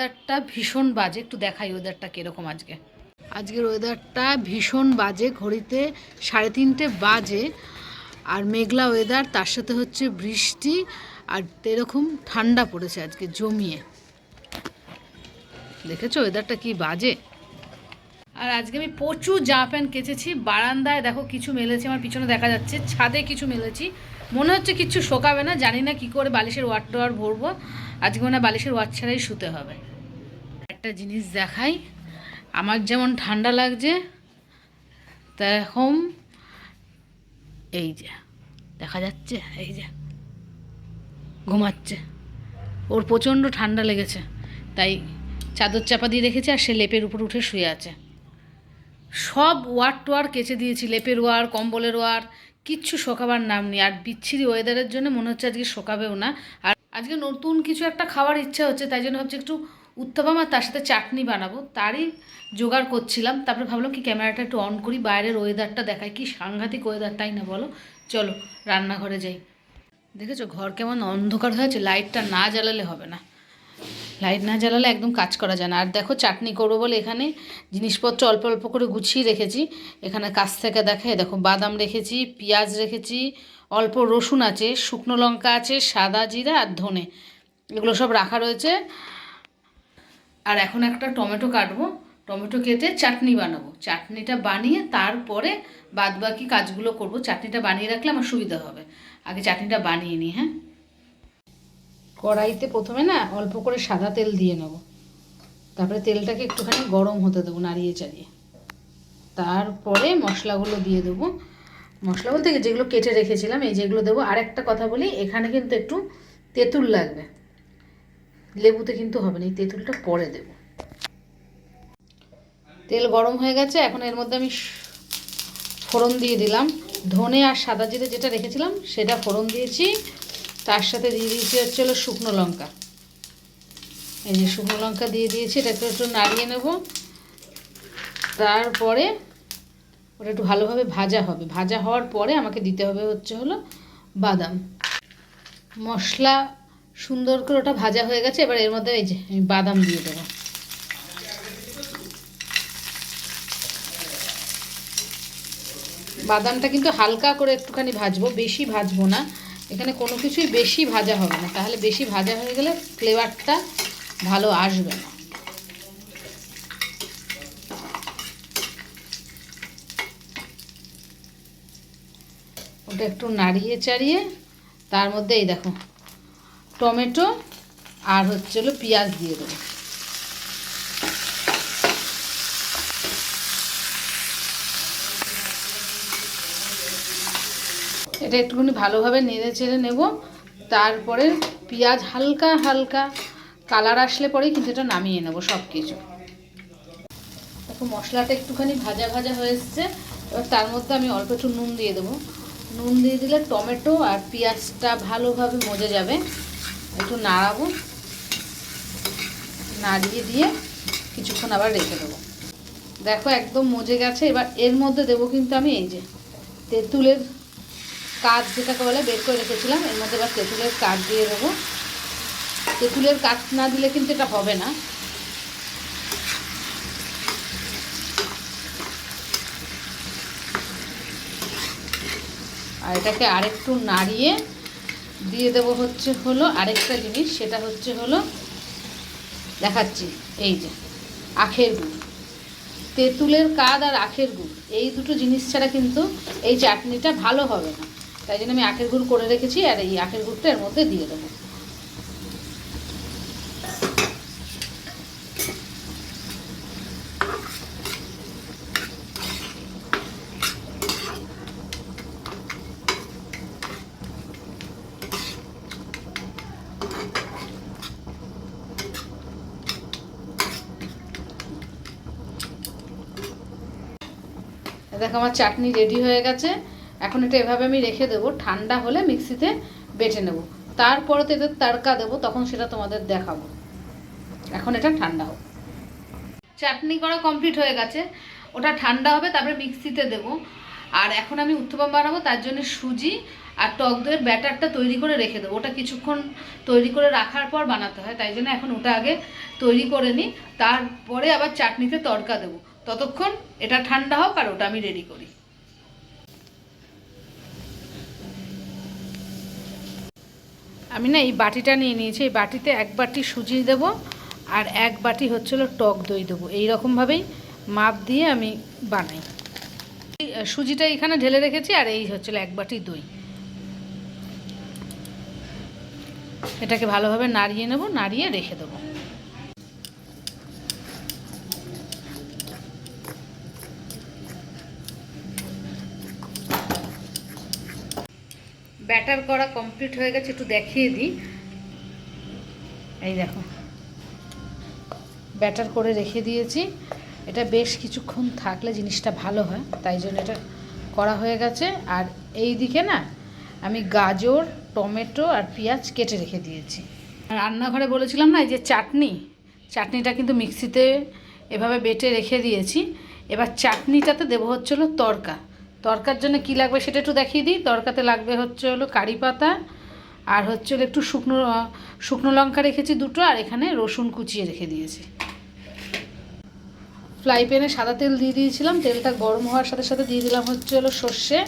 ওয়েদারটা ভীষণ বাজে। একটু দেখাই ওয়েদারটা কীরকম আজকে। আজকের ওয়েদারটা ভীষণ বাজে ঘড়িতে সাড়ে তিনটে বাজে। আর মেঘলা ওয়েদার তার সাথে হচ্ছে বৃষ্টি আর এরকম ঠান্ডা পড়েছে আজকে জমিয়ে। দেখেছ ওয়েদারটা কি বাজে? আর আজকে আমি প্রচুর জামা প্যান্ট কেচেছি বারান্দায় দেখো কিছু মেলেছি আমার পিছনে দেখা যাচ্ছে ছাদে কিছু মেলেছি। মনে হচ্ছে কিচ্ছু শোকাবে না জানি না কি করে বালিশের ওয়ার টোয়ার ভরবো। আজকে মনে হয় বালিশের ওয়ার ছাড়াই শুতে হবে। একটা জিনিস দেখাই। আমার যেমন ঠান্ডা লাগছে, তেরকম এই যে, দেখা যাচ্ছে, এই যে, ঘুমাচ্ছে। ওর প্রচণ্ড ঠান্ডা লেগেছে, তাই চাদর চাপা দিয়ে রেখেছে আর সে লেপের উপর উঠে শুয়ে আছে। সব ওয়ার টোয়ার কেচে দিয়েছি, লেপের ওয়ার কম্বলের ওয়ার কিচ্ছু শোকাবার নাম নেই। আর বিচ্ছিরি ওয়েদারের জন্য মনে হচ্ছে আজকে শোকাবেও না। আর আজকে নতুন কিছু একটা খাওয়ার ইচ্ছা হচ্ছে, তাই জন্য ভাবছি একটু উত্তপম আর তার সাথে চাটনি বানাবো, তারই জোগাড় করছিলাম। তারপরে ভাবলাম কি ক্যামেরাটা একটু অন করি, বাইরের ওয়েদারটা দেখায় কি সাংঘাতিক ওয়েদার তাই না বলো? চলো, রান্নাঘরে যাই। দেখেছ, ঘর কেমন অন্ধকার হয়েছে লাইটটা না জ্বালালে হবে না। লাইট না জ্বালালে একদম কাজ করা যায় না। আর দেখো, চাটনি করব বলে এখানে জিনিসপত্র অল্প অল্প করে গুছিয়ে রেখেছি। এখানে কাছ থেকে দেখে, দেখো, বাদাম রেখেছি, পেঁয়াজ রেখেছি, অল্প রসুন আছে, শুকনো লঙ্কা আছে, সাদা জিরা আর ধনে। এগুলো সব রাখা রয়েছে। আর এখন একটা টমেটো কাটবো, টমেটো কেটে চাটনি বানাবো। চাটনিটা বানিয়ে তারপরে বাদ বাকি কাজগুলো করব। চাটনিটা বানিয়ে রাখলে আমার সুবিধা হবে। আগে চাটনিটা বানিয়ে নিই হ্যাঁ? কড়াইতে প্রথমে না অল্প করে সাদা তেল দিয়ে নেব। তারপরে তেলটাকে একটুখানি গরম হতে দেবো নাড়িয়ে চাড়িয়ে। তারপরে মশলাগুলো দিয়ে দেবো। মশলা বলতে যেগুলো কেটে রেখেছিলাম, এই যেগুলো দেবো। আর একটা কথা বলি, এখানে কিন্তু একটু তেঁতুল লাগবে। লেবুতে কিন্তু হবে না, এই তেঁতুলটা পরে দেব। তেল গরম হয়ে গেছে, এখন এর মধ্যে আমি ফোড়ন দিয়ে দিলাম। ধনে আর সাদা জিরে যেটা রেখেছিলাম, সেটা ফোড়ন দিয়েছি। তার সাথে দিয়ে দিয়েছি হচ্ছে হলো শুকনো লঙ্কা। এই যে শুকনো লঙ্কা দিয়ে দিয়েছি, এটাকে একটু নাড়িয়ে নেব। তারপরে ওটা একটু ভালোভাবে ভাজা হবে। ভাজা হওয়ার পরে আমাকে দিতে হবে হচ্ছে হলো বাদাম। মশলা সুন্দর করে ওটা ভাজা হয়ে গেছে, এবার এর মধ্যে এই যে আমি বাদাম দিয়ে দেবো। বাদামটা কিন্তু হালকা করে একটুখানি ভাজবো, বেশি ভাজবো না। এখানে কোনো কিছুই বেশি ভাজা হবে না, তাহলে বেশি ভাজা হয়ে গেলে ফ্লেভারটা ভালো আসবে না। ওটা একটু নাড়িয়ে চাড়িয়ে তার মধ্যে এই দেখো টমেটো আর হচ্ছে হলো পেঁয়াজ দিয়ে দেবো। এটা একটুখানি ভালোভাবে নেড়ে চেড়ে নেব, তারপরে পেঁয়াজ হালকা হালকা কালার আসলে পরেই কিন্তু এটা নামিয়ে নেব সব কিছু দেখো, মশলাটা একটুখানি ভাজা ভাজা হয়ে এসছে, এবার তার মধ্যে আমি অল্প একটু নুন দিয়ে দেবো। নুন দিয়ে দিলে টমেটো আর পেঁয়াজটা ভালোভাবে মজে যাবে। একটু নাড়াবো। নাড়িয়ে দিয়ে কিছুক্ষণ আবার রেখে দেবো। দেখো একদম মজে গেছে। এবার এর মধ্যে দেবো কিন্তু আমি এই যে তেঁতুলের কাজ যেটাকে বলে বের করে রেখেছিলাম, এর মধ্যে এবার তেঁতুলের কাজ দিয়ে দেবো। তেঁতুলের কাজ না দিলে কিন্তু এটা হবে না। আর এটাকে আরেকটু নাড়িয়ে দিয়ে দেবো হচ্ছে হলো আরেকটা জিনিস, সেটা হচ্ছে হলো দেখাচ্ছি, এই যে আখের গুড়। তেঁতুলের কাদ আর আখের গুড়, এই দুটো জিনিস ছাড়া কিন্তু এই চাটনিটা ভালো হবে না। তাই জন্য আমি আখের গুড় করে রেখেছি আর এই আখের গুড়টা এর মধ্যে দিয়ে দেবো। দেখো, আমার চাটনি রেডি হয়ে গেছে। এখন এটা এভাবে আমি রেখে দেবো। ঠান্ডা হলে মিক্সিতে বেটে নেব। তারপরে তো এদের তাড়কা দেবো, তখন সেটা তোমাদের দেখাবো। এখন এটা ঠান্ডা হোক। চাটনি করা কমপ্লিট হয়ে গেছে। ওটা ঠান্ডা হবে, তারপরে মিক্সিতে দেব। আর এখন আমি উত্তপম বানাবো, তার জন্য সুজি আর টক দইয়ের ব্যাটারটা তৈরি করে রেখে দেবো। ওটা কিছুক্ষণ তৈরি করে রাখার পর বানাতে হয়, তাই জন্য এখন ওটা আগে তৈরি করে নিই। তারপরে আবার চাটনিতে তড়কা দেবো। ততক্ষণ এটা ঠান্ডা হোক আর ওটা আমি রেডি করি। আমি না এই বাটিটা নিয়ে নিয়েছি, এই বাটিতে এক বাটি সুজি দেবো আর এক বাটি হচ্ছিল টক দই দেবো। এইরকমভাবেই মাপ দিয়ে আমি বানাই। সুজিটা এখানে ঢেলে রেখেছি আর এই হচ্ছিল এক বাটি দই। এটাকে ভালোভাবে নাড়িয়ে নেব, নাড়িয়ে রেখে দেবো। ব্যাটার করা কমপ্লিট হয়ে গেছে, একটু দেখিয়ে দিই। এই দেখো। ব্যাটার করে রেখে দিয়েছি। এটা বেশ কিছুক্ষণ থাকলে জিনিসটা ভালো হয়, তাই জন্য এটা করা হয়ে গেছে। আর এই দিকে না, আমি গাজর, টমেটো আর পেঁয়াজ কেটে রেখে দিয়েছি। রান্নাঘরে বলেছিলাম না, এই যে চাটনি, চাটনিটা কিন্তু মিক্সিতে এভাবে বেটে রেখে দিয়েছি। এবার চাটনিটাতে দেবো হচ্ছে হলো তরকা। তরকার জন্য কি লাগবে সেটা একটু দেখিয়ে দিই। তরকাতে লাগবে হচ্ছে হলো কারি পাতা, আর হচ্ছে হলো একটু শুকনো শুকনো লঙ্কা রেখেছি দুটো, আর এখানে রসুন কুচিয়ে রেখে দিয়েছি। ফ্রাই প্যানে সাদা তেল দিয়ে দিয়েছিলাম, তেলটা গরম হওয়ার সাথে সাথে দিয়ে দিলাম হচ্ছে হলো সর্ষে।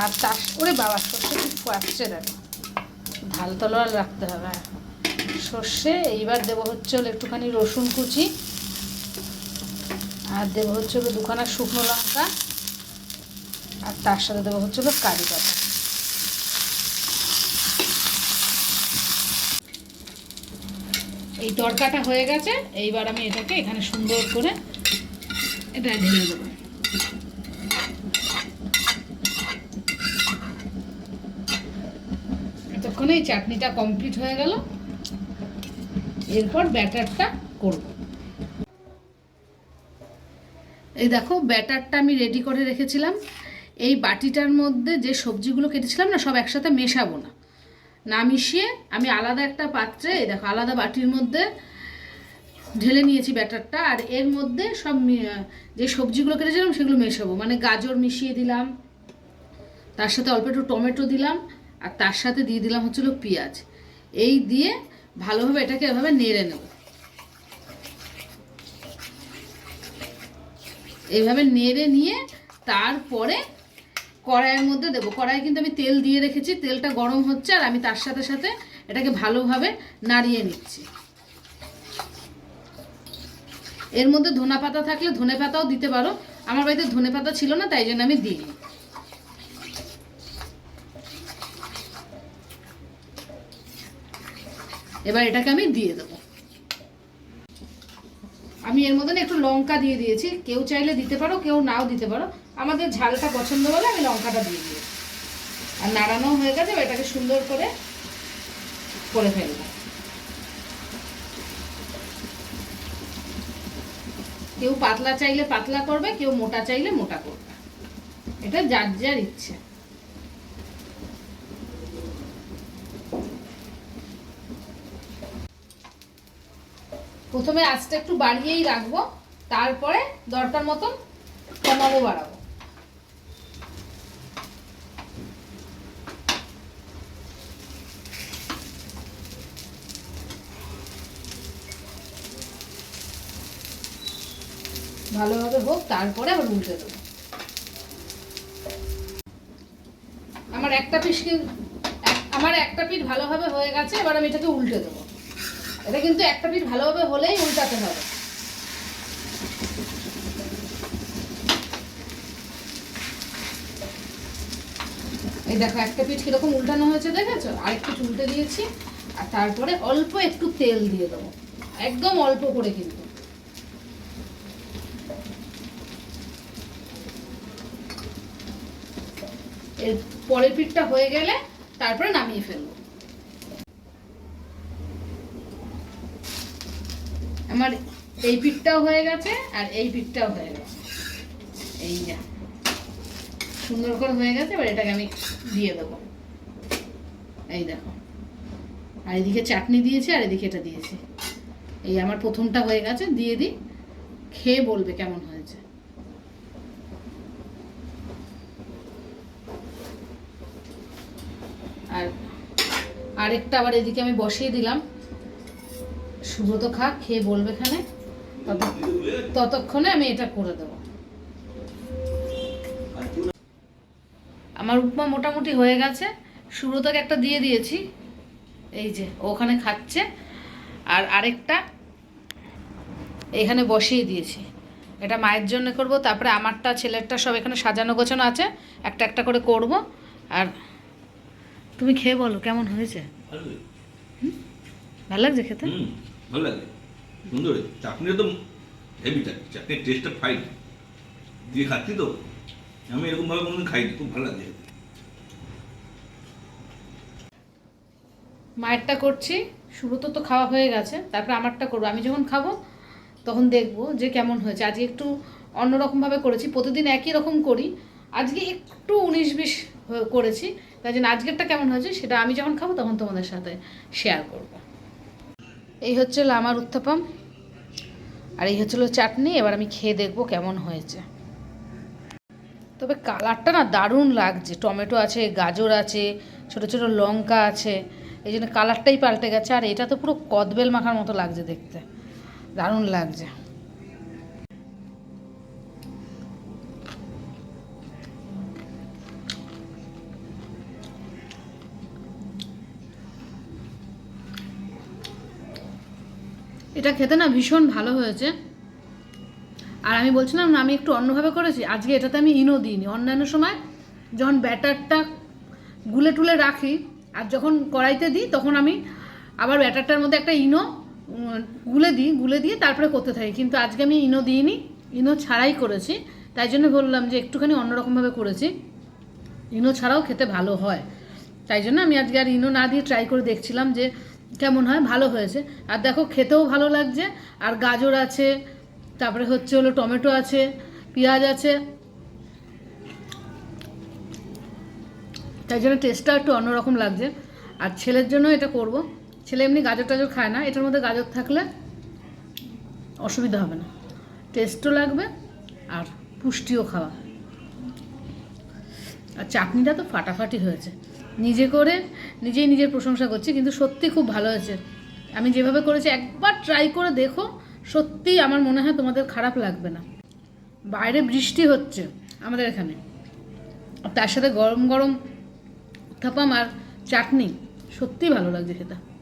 আর তার করে বাবা, সর্ষে খুব পাচ্ছে দেখো। ঢাল তলোয়ার রাখতে হবে হ্যাঁ। সর্ষে, এইবার দেবো হচ্ছে হলো একটুখানি রসুন কুচি। আর দেবো হচ্ছে হলো দুখানা শুকনো লঙ্কা। আর তার সাথে দেবো হচ্ছে হলো কারি পাতা। এই তরকাটা হয়ে গেছে, এইবার আমি এটাকে এখানে সুন্দর করে এটা ঢেলে দেবো। এতক্ষণে এই চাটনিটা কমপ্লিট হয়ে গেল। এরপর ব্যাটারটা করব। এই দেখো, ব্যাটারটা আমি রেডি করে রেখেছিলাম। এই বাটিটার মধ্যে যে সবজিগুলো কেটেছিলাম না, সব একসাথে মেশাবো না। না মিশিয়ে আমি আলাদা একটা পাত্রে দেখো, আলাদা বাটির মধ্যে ঢেলে নিয়েছি ব্যাটারটা, আর এর মধ্যে সব যে সবজিগুলো কেটেছিলাম সেগুলো মেশাবো। মানে গাজর মিশিয়ে দিলাম, তার সাথে অল্প একটু টমেটো দিলাম, আর তার সাথে দিয়ে দিলাম হচ্ছিল পেঁয়াজ। এই দিয়ে ভালোভাবে এটাকে এভাবে নেড়ে নেব। এইভাবে নেড়ে নিয়ে তারপরে কড়াইয়ের মধ্যে দেবো। কড়াই কিন্তু আমি তেল দিয়ে রেখেছি। তেলটা গরম হচ্ছে আর আমি তার সাথে সাথে এটাকে ভালোভাবে নাড়িয়ে নিচ্ছি। এর মধ্যে ধনে পাতা থাকলে ধনে পাতাও দিতে পারো। আমার বাড়িতে ধনে পাতা ছিল না, তাই জন্য আমি দিই এবার এটাকে আমি দিয়ে দেবো। আমি এর মধ্যে একটু লঙ্কা দিয়ে দিয়েছি। কেউ চাইলে দিতে পারো, কেউ নাও দিতে পারো। আমাদের ঝালটা পছন্দ হলে আমি লঙ্কাটা দিয়ে দিয়েছি আর নাড়ানো হয়ে গেছে এটাকে সুন্দর করে করে ফেলব। কেউ পাতলা চাইলে পাতলা করবে, কেউ মোটা চাইলে মোটা করবে। এটা যার যার ইচ্ছে। প্রথমে আঁচটা একটু বাড়িয়েই রাখব, তারপরে দরকার মতন কমাবো, বাড়াবো। ভালোভাবে হোক, তারপরে আবার উল্টে দেবো। আমার একটা পিস আমার একটা পিঠ ভালোভাবে হয়ে গেছে, এবার আমি এটাকে উল্টে দেবো। এটা কিন্তু একটা পিঠ ভালোভাবে হলেই উল্টাতে হবে। এই দেখো, একটা পিঠ কীরকম উল্টানো হয়েছে দেখেছ? আরেক পিঠ উল্টে দিয়েছি, আর তারপরে অল্প একটু তেল দিয়ে দেবো। একদম অল্প করে কিন্তু। এর পরের পিঠটা হয়ে গেলে তারপরে নামিয়ে ফেলব। আমার এই পিঠটাও হয়ে গেছে আর এই পিঠটাও হয়ে গেছে। এই যা, সুন্দর করে হয়ে গেছে, এবার এটাকে আমি দিয়ে দেবো। এই দেখো, আর এদিকে চাটনি দিয়েছি আর এদিকে এটা দিয়েছি। এই আমার প্রথমটা হয়ে গেছে, দিয়ে দিই, খেয়ে বলবে কেমন হয়েছে। আর আরেকটা আবার এদিকে আমি বসিয়ে দিলাম। সুব্রত খা খেয়ে বলবে এখানে। ততক্ষণে আমি এটা করে দেবো। আমার উপমা মোটামুটি হয়ে গেছে। সুব্রতকে একটা দিয়ে দিয়েছি। এই যে ওখানে খাচ্ছে। আর আরেকটা এখানে বসিয়ে দিয়েছি। এটা মায়ের জন্য করব তারপরে আমারটা ছেলেরটা সব এখানে সাজানো গোছানো আছে। একটা একটা করে করব। আর তুমি খেয়ে বলো কেমন হয়েছে? ভালো ভালো লাগছে খেতে? ভালো লাগে। সুন্দর। চাটনিটা তো হেভি চাটনি। চাটনির টেস্টটা ফাইন দিয়ে খাচ্ছি তো? আমি এরকমভাবে কোনোদিন খাইনি। খুব ভালো লাগে। মায়েরটা করছি। শুরুতে তো খাওয়া হয়ে গেছে। তারপর আমারটা করব। আমি যখন খাব, তখন দেখব যে কেমন হয়েছে। আজকে একটু অন্যরকমভাবে করেছি। প্রতিদিন একই রকম করি। আজকে একটু উনিশ বিশ করেছি। তাই জন্য আজকেরটা কেমন হয়েছে, সেটা আমি যখন খাব, তখন তোমাদের সাথে শেয়ার করব। এই হচ্ছে আমার উত্থাপম, আর এই হচ্ছিল চাটনি। এবার আমি খেয়ে দেখব কেমন হয়েছে। তবে কালারটা না দারুণ লাগছে। টমেটো আছে, গাজর আছে, ছোট ছোট লঙ্কা আছে, এই জন্য কালারটাই পাল্টে গেছে। আর এটা তো পুরো কদবেল মাখার মতো লাগছে দেখতে। দারুণ লাগছে। এটা খেতে না ভীষণ ভালো হয়েছে। আর আমি বলছিলাম না, আমি একটু অন্যভাবে করেছি। আজকে এটাতে আমি ইনো দিইনি। অন্যান্য সময় যখন ব্যাটারটা গুলে টুলে রাখি আর যখন কড়াইতে দিই, তখন আমি আবার ব্যাটারটার মধ্যে একটা ইনো গুলে দিই, গুলে দিয়ে তারপরে করতে থাকি। কিন্তু আজকে আমি ইনো দিইনি। ইনো ছাড়াই করেছি। তাই জন্য বললাম যে একটুখানি অন্যরকমভাবে করেছি। ইনো ছাড়াও খেতে ভালো হয়। তাই জন্য আমি আজকে আর ইনো না দিয়ে ট্রাই করে দেখছিলাম যে কেমন হয়? ভালো হয়েছে। আর দেখো, খেতেও ভালো লাগছে। আর গাজর আছে, তারপরে হচ্ছে হলো টমেটো আছে, পেঁয়াজ আছে। তাই জন্য টেস্টটা একটু অন্যরকম লাগছে। আর ছেলের জন্য এটা করব। ছেলে এমনি গাজর টাজর খায় না। এটার মধ্যে গাজর থাকলে অসুবিধা হবে না। টেস্টও লাগবে আর পুষ্টিও খাওয়া। আর চাটনিটা তো ফাটাফাটি হয়েছে। নিজে করে, নিজেই নিজের প্রশংসা করছি, কিন্তু সত্যি খুব ভালো হয়েছে। আমি যেভাবে করেছি, একবার ট্রাই করে দেখো, সত্যিই আমার মনে হয় তোমাদের খারাপ লাগবে না। বাইরে বৃষ্টি হচ্ছে আমাদের এখানে। তার সাথে গরম গরম থাপাম আর চাটনি, সত্যিই ভালো লাগছে খেতে।